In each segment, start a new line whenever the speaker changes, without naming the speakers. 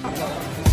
Thank you.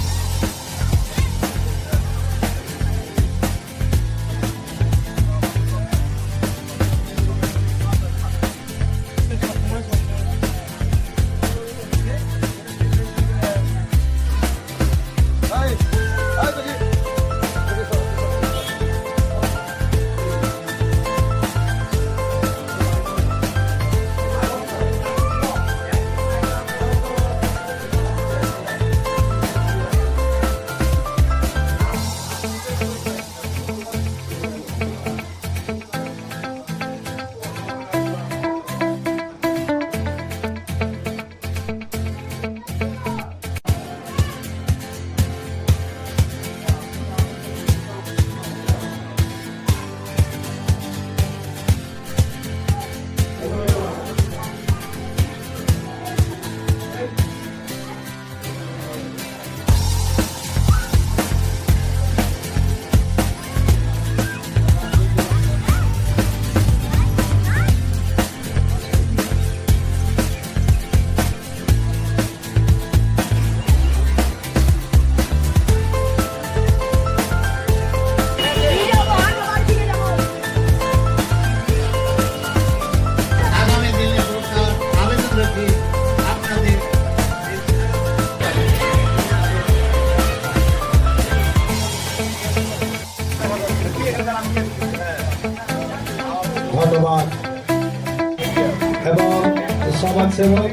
সমাজসেবক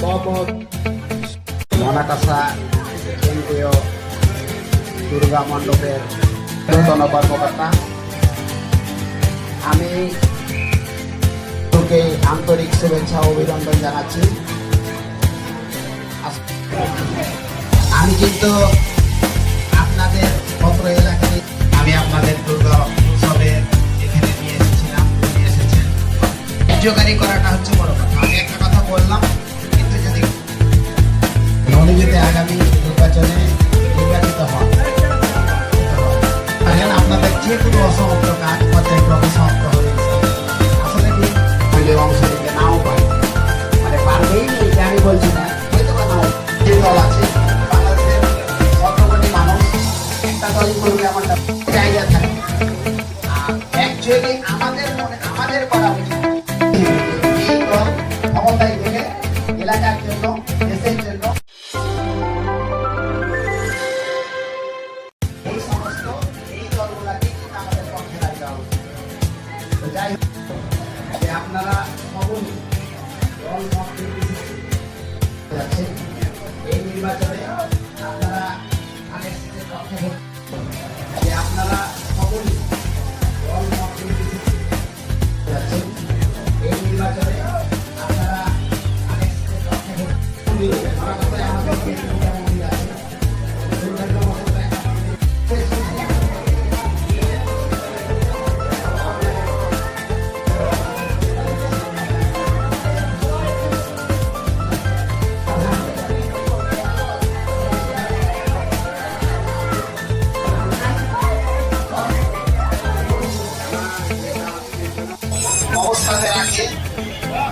মোহাম্মদ
মনাকাসা কেন্দ্রীয় দুর্গা মণ্ডপের নূতন কর্মকর্তা। আমি তোকে আন্তরিক শুভেচ্ছা অভিনন্দন জানাচ্ছি। আমি কিন্তু করবে জায়গা আমাদের মনে আমাদের করা উচিত। এই দল ক্ষমতায় থেকে এলাকার জন্য, দেশের জন্য আপনারা সকলেই দল মত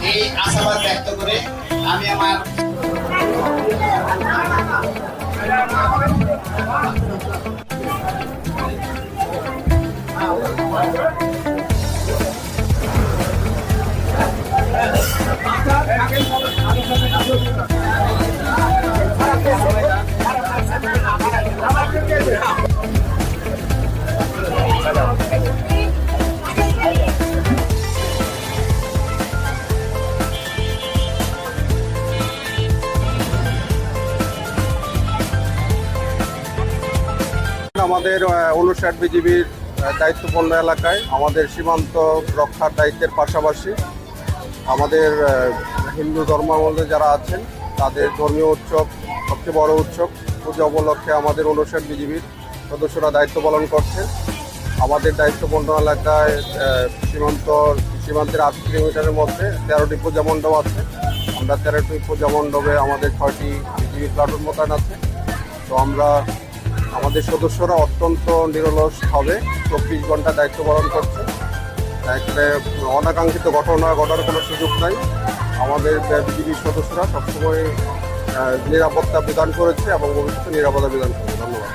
এই আশাবাদ ব্যক্ত করে আমি আমার
আমাদের অনুষাট বিজিবির দায়িত্বপূর্ণ এলাকায় আমাদের সীমান্ত রক্ষার দায়িত্বের পাশাপাশি আমাদের হিন্দু ধর্মাবলম্বী যারা আছেন, তাদের ধর্মীয় উৎসব, সবচেয়ে বড় উৎসব পূজা উপলক্ষে আমাদের অনুষাট বিজিবির সদস্যরা দায়িত্ব পালন করছেন। আমাদের দায়িত্বপূর্ণ এলাকায় সীমান্ত, সীমান্তের আট কিলোমিটারের মধ্যে তেরোটি পূজা মণ্ডপ আছে। আমরা তেরোটি পূজা মণ্ডপে আমাদের ছয়টি বিজিবি প্লাটুন মোতায়েন আছে। তো আমরা আমাদের সদস্যরা অত্যন্ত নিরলস হবে চব্বিশ ঘণ্টা দায়িত্ব পালন করছে। এখানে অনাকাঙ্ক্ষিত ঘটনা ঘটার কোনো সুযোগ নাই। আমাদের বিজেপির সদস্যরা সবসময় নিরাপত্তা প্রদান করেছে এবং ভবিষ্যতে নিরাপত্তা বিধান করেছে ধন্যবাদ।